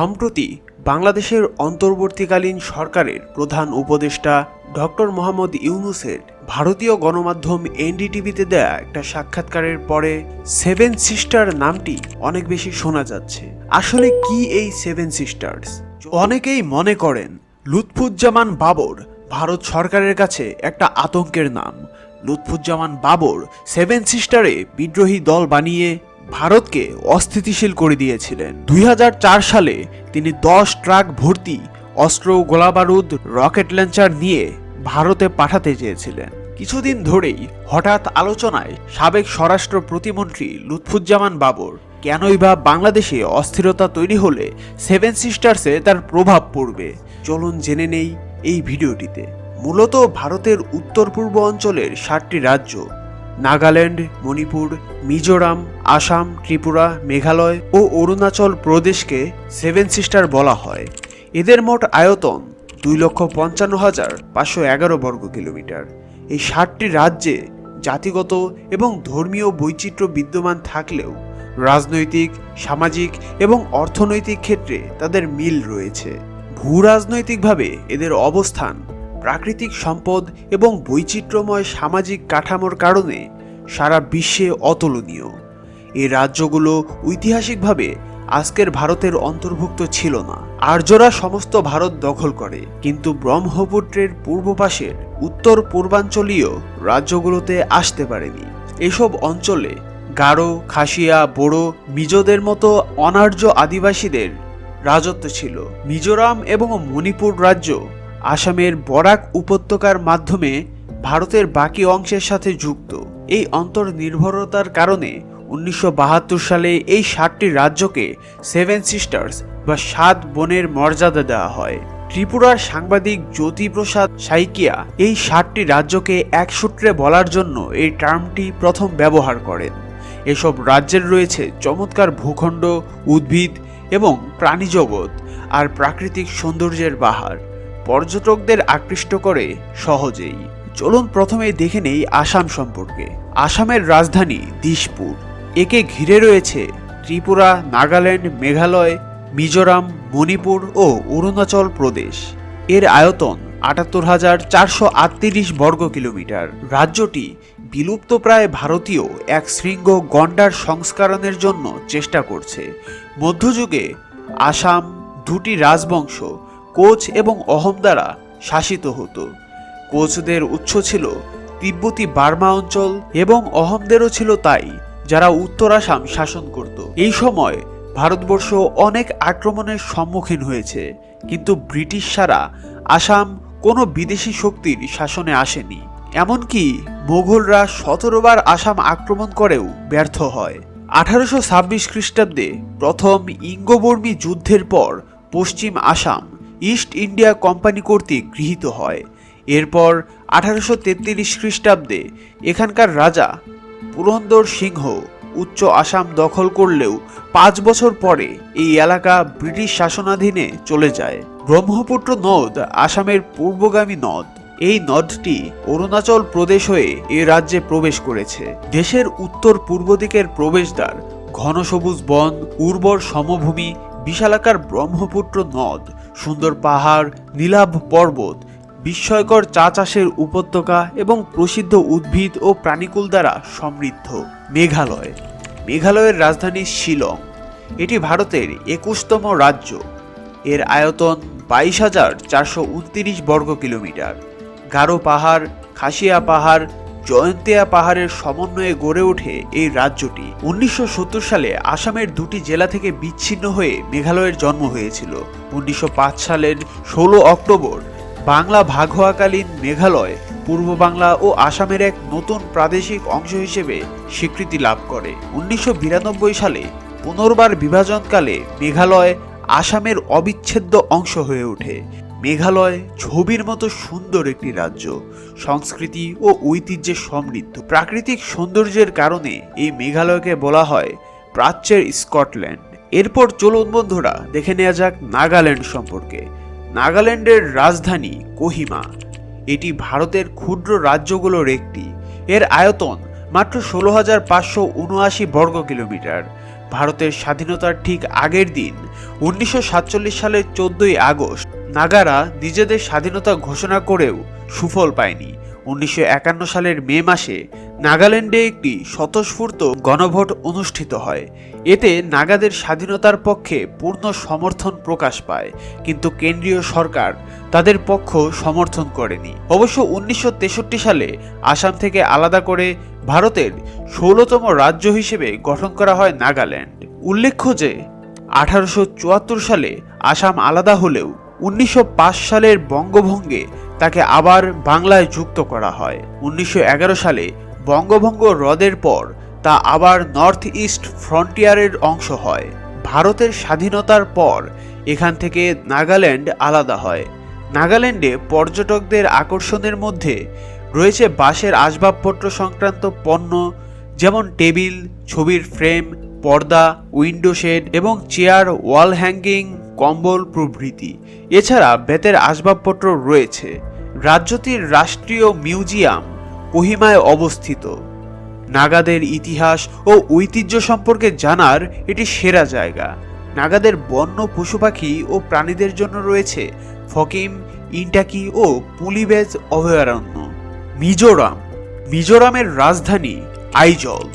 সম্প্রতি বাংলাদেশের অন্তর্বর্তীকালীন সরকারের প্রধান উপদেষ্টা ডক্টর মোহাম্মদ ইউনুসের ভারতীয় গণমাধ্যম এনডিটিভিতে দেয়া একটা সাক্ষাৎকারের পরে সেভেন সিস্টার নামটি অনেক বেশি শোনা যাচ্ছে। আসলে কি এই সেভেন সিস্টার্স? অনেকেই মনে করেন, লুৎফুজ্জামান বাবর ভারত সরকারের কাছে একটা আতঙ্কের নাম। লুৎফুজ্জামান বাবর সেভেন সিস্টারে বিদ্রোহী দল বানিয়ে ভারতকে অস্থিতিশীল করে দিয়েছিলেন। দুই হাজার চার সালে তিনি দশ ট্রাক ভর্তি অস্ত্র গোলাবারুদ, রকেট লঞ্চার নিয়ে ভারতে পাঠাতে চেয়েছিলেন। কিছুদিন ধরেই হঠাৎ আলোচনায় সাবেক স্বরাষ্ট্র প্রতিমন্ত্রী লুৎফুজ্জামান বাবর, কেনই বা বাংলাদেশে অস্থিরতা তৈরি হলে সেভেন সিস্টার্সে তার প্রভাব পড়বে। চলুন জেনে নেই এই ভিডিওটিতে। মূলত ভারতের উত্তর পূর্ব অঞ্চলের ষাটটি রাজ্য নাগাল্যান্ড, মণিপুর, মিজোরাম, আসাম, ত্রিপুরা, মেঘালয় ও অরুণাচল প্রদেশকে সেভেন সিস্টার বলা হয়। এদের মোট আয়তন দুই লক্ষ পঞ্চান্ন হাজার পাঁচশো এগারো বর্গ কিলোমিটার। এই ষাটটি রাজ্যে জাতিগত এবং ধর্মীয় বৈচিত্র্য বিদ্যমান থাকলেও রাজনৈতিক, সামাজিক এবং অর্থনৈতিক ক্ষেত্রে তাদের মিল রয়েছে। ভূ রাজনৈতিকভাবে এদের অবস্থান প্রাকৃতিক সম্পদ এবং বৈচিত্র্যময় সামাজিক কাঠামোর কারণে সারা বিশ্বে অতুলনীয়। এই রাজ্যগুলো ঐতিহাসিকভাবে আজকের ভারতের অন্তর্ভুক্ত ছিল না। আর্যরা সমস্ত ভারত দখল করে, কিন্তু ব্রহ্মপুত্রের পূর্ব পাশের উত্তর পূর্বাঞ্চলীয় রাজ্যগুলোতে আসতে পারেনি। এসব অঞ্চলে গারো, খাসিয়া, বোড়ো, মিজোদের মতো অনার্য আদিবাসীদের রাজত্ব ছিল। মিজোরাম এবং মণিপুর রাজ্য আসামের বরাক উপত্যকার মাধ্যমে ভারতের বাকি অংশের সাথে যুক্ত। এই অন্তর্নির্ভরতার কারণে উনিশশো বাহাত্তর সালে এই সাতটি রাজ্যকে সেভেন সিস্টার্স বা সাত বনের মর্যাদা দেওয়া হয়। ত্রিপুরার সাংবাদিক জ্যোতিপ্রসাদ সাইকিয়া এই সাতটি রাজ্যকে এক সূত্রে বলার জন্য এই টার্মটি প্রথম ব্যবহার করেন। এসব রাজ্যের রয়েছে চমৎকার ভূখণ্ড, উদ্ভিদ এবং প্রাণীজগৎ আর প্রাকৃতিক সৌন্দর্যের বাহার। পর্যটকদের আকৃষ্ট করে সহজেই। চলুন প্রথমে দেখে নেই আসাম সম্পর্কে। আসামের রাজধানী দিশপুর। একে ঘিরে রয়েছে ত্রিপুরা, নাগাল্যান্ড, মেঘালয়, মিজোরাম, মণিপুর ও অরুণাচল প্রদেশ। এর আয়তন আটাত্তর হাজার চারশো আটত্রিশ বর্গ কিলোমিটার। রাজ্যটি বিলুপ্তপ্রায় ভারতীয় এক শৃঙ্গ গন্ডার সংস্করণের জন্য চেষ্টা করছে। মধ্যযুগে আসাম দুটি রাজবংশ কোচ এবং অহম দ্বারা শাসিত হতো। কোচদের উৎস ছিল তিব্বতী বার্মা অঞ্চল এবং অহমদেরও ছিল তাই যারা উত্তর আসাম শাসন করত। এই সময় ভারতবর্ষ অনেক আক্রমণের সম্মুখীন হয়েছে, কিন্তু ব্রিটিশ সারা আসাম কোনো বিদেশি শক্তির শাসনে আসেনি। এমনকি মোগলরা সতেরোবার আসাম আক্রমণ করেও ব্যর্থ হয়। আঠারোশো ছাব্বিশ খ্রিস্টাব্দে প্রথম ইঙ্গবর্মী যুদ্ধের পর পশ্চিম আসাম ইস্ট ইন্ডিয়া কোম্পানি কর্তৃক গৃহীত হয়। এরপর আঠারোশো তেত্রিশ খ্রিস্টাব্দে এখানকার রাজা পুরন্দর সিংহ উচ্চ আসাম দখল করলেও পাঁচ বছর পরে এই এলাকা ব্রিটিশ শাসনাধীনে চলে যায়। ব্রহ্মপুত্র নদ আসামের পূর্বগামী নদ। এই নদটি অরুণাচল প্রদেশ হয়ে এ রাজ্যে প্রবেশ করেছে। দেশের উত্তর পূর্ব দিকের প্রবেশদ্বার, ঘন সবুজ বন, উর্বর সমভূমি, বিশালাকার ব্রহ্মপুত্র নদ সুন্দর পাহাড়, নীলাভ পর্বত, বিস্ময়কর চা চাষের উপত্যকা এবং প্রসিদ্ধ উদ্ভিদ ও প্রাণীকুল দ্বারা সমৃদ্ধ। মেঘালয়। মেঘালয়ের রাজধানী শিলং। এটি ভারতের একুশতম রাজ্য। এর আয়তন বাইশ হাজার চারশো উনত্রিশ বর্গ কিলোমিটার গারো পাহাড়, খাসিয়া পাহাড় জয়ন্তিয়া পাহাড়ের সমন্বয়ে গড়ে ওঠে এই রাজ্যটি। উনিশশো সত্তর সালে আসামের দুটি জেলা থেকে বিচ্ছিন্ন হয়ে মেঘালয়ের জন্ম হয়েছিল। উনিশশো সালের ষোলো অক্টোবর বাংলা ভাগ হওয়াকালীন মেঘালয়, পূর্ব বাংলা ও আসামের এক নতুন প্রাদেশিক অংশ হিসেবে স্বীকৃতি লাভ করে। উনিশশো বিরানব্বই সালে পুনর্বার বিভাজনকালে মেঘালয় আসামের অবিচ্ছেদ্য অংশ হয়ে ওঠে। মেঘালয় ছবির মতো সুন্দর একটি রাজ্য। সংস্কৃতি ও ঐতিহ্যে সমৃদ্ধ। প্রাকৃতিক সৌন্দর্যের কারণে এই মেঘালয়কে বলা হয় প্রাচ্যের স্কটল্যান্ড। এরপর চলুন বন্ধুরা, দেখে নেওয়া যাক নাগাল্যান্ড সম্পর্কে। নাগাল্যান্ডের রাজধানী কোহিমা। এটি ভারতের ক্ষুদ্র রাজ্যগুলোর একটি। এর আয়তন মাত্র ষোলো হাজার পাঁচশো উনআশি বর্গ কিলোমিটার। ভারতের স্বাধীনতার ঠিক আগের দিন, উনিশশো সাতচল্লিশ সালের চোদ্দই আগস্ট নাগারা নিজেদের স্বাধীনতা ঘোষণা করেও সুফল পায়নি। উনিশশো একান্ন সালের মে মাসে নাগাল্যান্ডে একটি স্বতঃস্ফূর্ত গণভোট অনুষ্ঠিত হয়। এতে নাগাদের স্বাধীনতার পক্ষে পূর্ণ সমর্থন প্রকাশ পায়, কিন্তু কেন্দ্রীয় সরকার তাদের পক্ষ সমর্থন করেনি। অবশ্য উনিশশো তেষট্টি সালে আসাম থেকে আলাদা করে ভারতের ষোলতম রাজ্য হিসেবে গঠন করা হয় নাগাল্যান্ড। উল্লেখ্য যে, আঠারোশো চুয়াত্তর সালে আসাম আলাদা হলেও উনিশশো পাঁচ সালের বঙ্গভঙ্গে তাকে আবার বাংলায় যুক্ত করা হয়। উনিশশো এগারো সালে বঙ্গভঙ্গ রদের পর তা আবার নর্থ ইস্ট ফ্রন্টিয়ারের অংশ হয়। ভারতের স্বাধীনতার পর এখান থেকে নাগাল্যান্ড আলাদা হয়। নাগাল্যান্ডে পর্যটকদের আকর্ষণের মধ্যে রয়েছে বাঁশের আসবাবপত্র সংক্রান্ত পণ্য, যেমন টেবিল, ছবির ফ্রেম, পর্দা, উইন্ডো শেড এবং চেয়ার ওয়াল হ্যাঙ্গিং। কম্বল প্রভৃতি। এছাড়া বেতের আসবাবপত্র রয়েছে। রাজ্যটির রাষ্ট্রীয় মিউজিয়াম কোহিমায় অবস্থিত। নাগাদের ইতিহাস ও ঐতিহ্য সম্পর্কে জানার এটি সেরা জায়গা। নাগাদের বন্য পশু পাখি ও প্রাণীদের জন্য রয়েছে ফকিম, ইন্টাকি ও পুলিবেজ অভয়ারণ্য। মিজোরাম। মিজোরামের রাজধানী আইজল।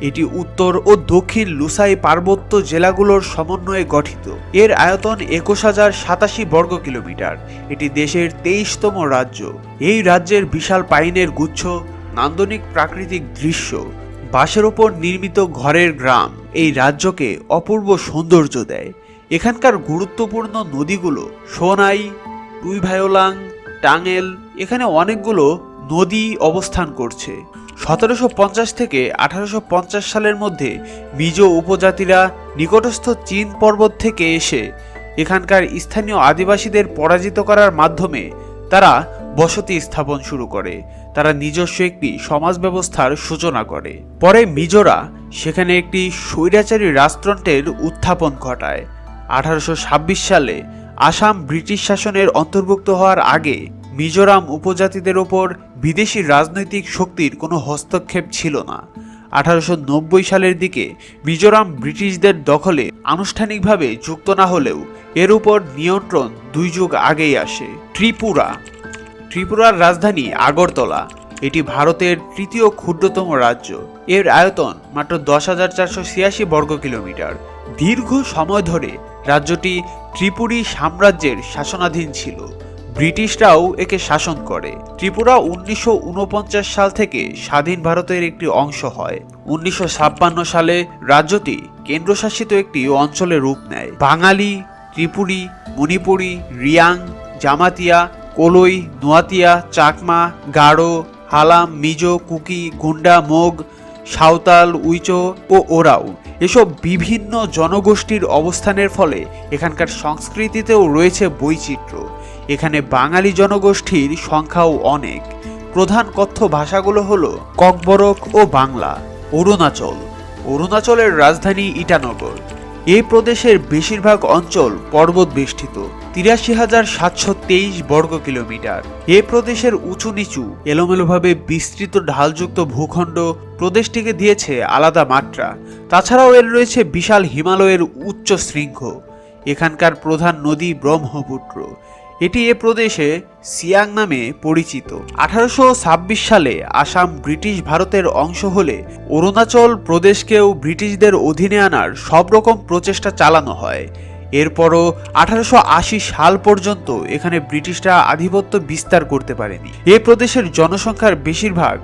এটি উত্তর ও দক্ষিণ লুসাই পার্বত্য জেলাগুলোর সমন্বয়ে গঠিত। এর আয়তন একুশ হাজার সাতাশি বর্গ কিলোমিটার। এটি দেশের তেইশতম রাজ্য। এই রাজ্যের বিশাল পাইনের গুচ্ছ, নান্দনিক প্রাকৃতিক দৃশ্য, বাঁশের ওপর নির্মিত ঘরের গ্রাম, এই রাজ্যকে অপূর্ব সৌন্দর্য দেয়। এখানকার গুরুত্বপূর্ণ নদীগুলো সোনাই টুইভায়োলাং টাঙ্গেল, এখানে অনেকগুলো নদী অবস্থান করছে। সতেরোশো পঞ্চাশ থেকে আঠারোশো পঞ্চাশ সালের মধ্যে মিজো উপজাতিরা নিকটস্থ চীন পর্বত থেকে এসে এখানকার স্থানীয় আদিবাসীদের পরাজিত করার মাধ্যমে তারা বসতি স্থাপন শুরু করে। তারা নিজস্ব একটি সমাজ ব্যবস্থার সূচনা করে। পরে মিজোরা সেখানে একটি স্বৈরাচারী রাজতন্ত্রের উত্থাপন ঘটায়। আঠারোশো ছাব্বিশ সালে আসাম ব্রিটিশ শাসনের অন্তর্ভুক্ত হওয়ার আগে মিজোরাম উপজাতিদের ওপর বিদেশি রাজনৈতিক শক্তির কোনো হস্তক্ষেপ ছিল না। আঠারোশো নব্বই সালের দিকে মিজোরাম ব্রিটিশদের দখলে আনুষ্ঠানিকভাবে যুক্ত না হলেও এর উপর নিয়ন্ত্রণ দুই যুগ আগেই আসে। ত্রিপুরা। ত্রিপুরার রাজধানী আগরতলা। এটি ভারতের তৃতীয় ক্ষুদ্রতম রাজ্য। এর আয়তন মাত্র দশ হাজার চারশো ছিয়াশি বর্গ কিলোমিটার। দীর্ঘ সময় ধরে রাজ্যটি ত্রিপুরী সাম্রাজ্যের শাসনাধীন ছিল। ব্রিটিশরাও একে শাসন করে। ত্রিপুরা উনিশশো উনপঞ্চাশ সাল থেকে স্বাধীন ভারতের একটি অংশ হয়। উনিশশো সালে রাজ্যটি কেন্দ্রশাসিত একটি অঞ্চলে রূপ নেয়। বাঙালি, ত্রিপুরী, মণিপুরী, রিয়াং, জামাতিয়া, কোলই, নোয়াতিয়া, চাকমা, গারো, হালাম, মিজো, কুকি, গুন্ডা, মোগ, সাঁওতাল, উইচো ও ওরাও। এসব বিভিন্ন জনগোষ্ঠীর অবস্থানের ফলে এখানকার সংস্কৃতিতেও রয়েছে বৈচিত্র্য। এখানে বাঙালি জনগোষ্ঠীর সংখ্যাও অনেক। প্রধান কথ্য ভাষাগুলো হল ককবরক ও বাংলা, অরুণাচল। অরুণাচলের রাজধানী ইটানগর। এই প্রদেশের বেশিরভাগ অঞ্চল পর্বত বেষ্টিত তিরাশি হাজার সাতশো তেইশ বর্গ কিলোমিটার। এ প্রদেশের উঁচু নিচু এলোমেলোভাবে বিস্তৃত ঢালযুক্ত ভূখণ্ড প্রদেশটিকে দিয়েছে আলাদা মাত্রা। তাছাড়াও এর রয়েছে বিশাল হিমালয়ের উচ্চ শৃঙ্গ। এখানকার প্রধান নদী ব্রহ্মপুত্র। এটি এ প্রদেশে সিয়াং নামে পরিচিত। আঠারোশো ছাব্বিশ সালে আসাম ব্রিটিশ ভারতের অংশ হলে অরুণাচল প্রদেশকেও ব্রিটিশদের অধীনে আনার সব রকম প্রচেষ্টা চালানো হয়। এরপরও আঠারোশো আশি সাল পর্যন্ত এখানে ব্রিটিশরা আধিপত্য বিস্তার করতে পারেনি। এ প্রদেশের জনসংখ্যার বেশিরভাগ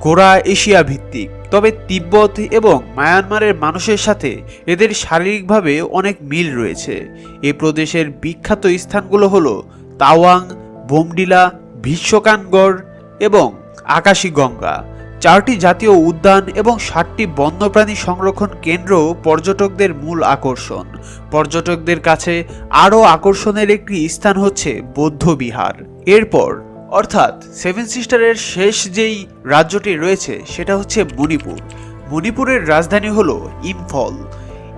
গোড়া এশিয়া ভিত্তিক তবে তিব্বত এবং মায়ানমারের মানুষের সাথে এদের শারীরিকভাবে অনেক মিল রয়েছে। এ প্রদেশের বিখ্যাত স্থানগুলো হলো তাওয়াং, বোমডিলা ভীষ্মকানগড় এবং আকাশী গঙ্গা চারটি জাতীয় উদ্যান এবং ষাটটি বন্যপ্রাণী সংরক্ষণ কেন্দ্র পর্যটকদের মূল আকর্ষণ। পর্যটকদের কাছে আরও আকর্ষণের একটি স্থান হচ্ছে বৌদ্ধবিহার। এরপর অর্থাৎ সেভেন সিস্টারের শেষ যেই রাজ্যটি রয়েছে, সেটা হচ্ছে মণিপুর। মণিপুরের রাজধানী হলো ইম্ফল।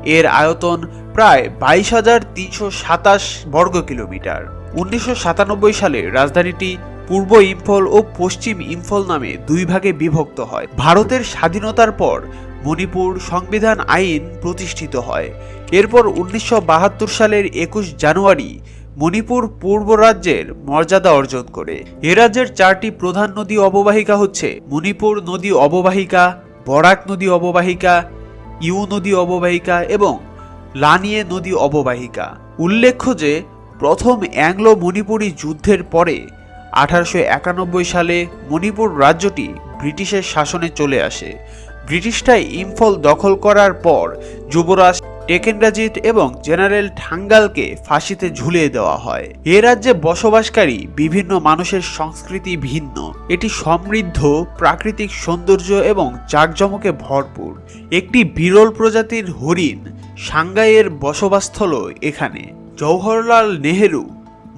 এর আয়তন প্রায় বাইশ হাজার তিনশো সাতাশ বর্গ কিলোমিটার। উনিশশো সাতানব্বই সালে রাজধানীটি পূর্ব ইম্ফল ও পশ্চিম ইম্ফল নামে দুই ভাগে বিভক্ত হয়। ভারতের স্বাধীনতার পর মণিপুর সংবিধান আইন প্রতিষ্ঠিত হয়। এরপর উনিশশো বাহাত্তর সালের একুশ জানুয়ারি মণিপুর পূর্ব রাজ্যের মর্যাদা অর্জন করে। এ রাজ্যের চারটি প্রধান নদী অববাহিকা হচ্ছে মণিপুর নদী অববাহিকা, বরাক নদী অববাহিকা, ইউ নদী অববাহিকা এবং লানিয়ে নদী অববাহিকা। উল্লেখ্য যে, প্রথম অ্যাংলো মণিপুরী যুদ্ধের পরে আঠারোশো একানব্বই সালে মণিপুর রাজ্যটি ব্রিটিশের শাসনে চলে আসে। ব্রিটিশরা ইম্ফল দখল করার পর যুবরাজ টেকেন্দ্রাজিৎ এবং জেনারেল ঠাঙ্গালকে ফাঁসিতে ঝুলিয়ে দেওয়া হয়। এ রাজ্যে বসবাসকারী বিভিন্ন মানুষের সংস্কৃতি ভিন্ন। এটি সমৃদ্ধ, প্রাকৃতিক সৌন্দর্য এবং জাঁকজমকে ভরপুর। একটি বিরল প্রজাতির হরিণ সাংগাইয়ের বসবাসস্থল এখানে। জওহরলাল নেহেরু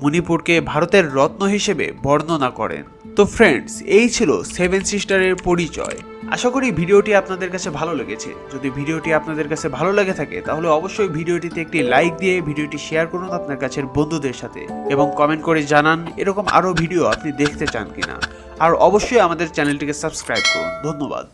মণিপুরকে ভারতের রত্ন হিসেবে বর্ণনা করেন। তো ফ্রেন্ডস এই ছিল সেভেন সিস্টারের পরিচয়। আশা করি ভিডিওটি আপনাদের কাছে ভালো লেগেছে। যদি ভিডিওটি আপনাদের কাছে ভালো লেগে থাকে, তাহলে অবশ্যই ভিডিওটিতে একটি লাইক দিয়ে ভিডিওটি শেয়ার করুন আপনার কাছের বন্ধুদের সাথে এবং কমেন্ট করে জানান এরকম আরও ভিডিও আপনি দেখতে চান কিনা। আর অবশ্যই আমাদের চ্যানেলটিকে সাবস্ক্রাইব করুন। ধন্যবাদ।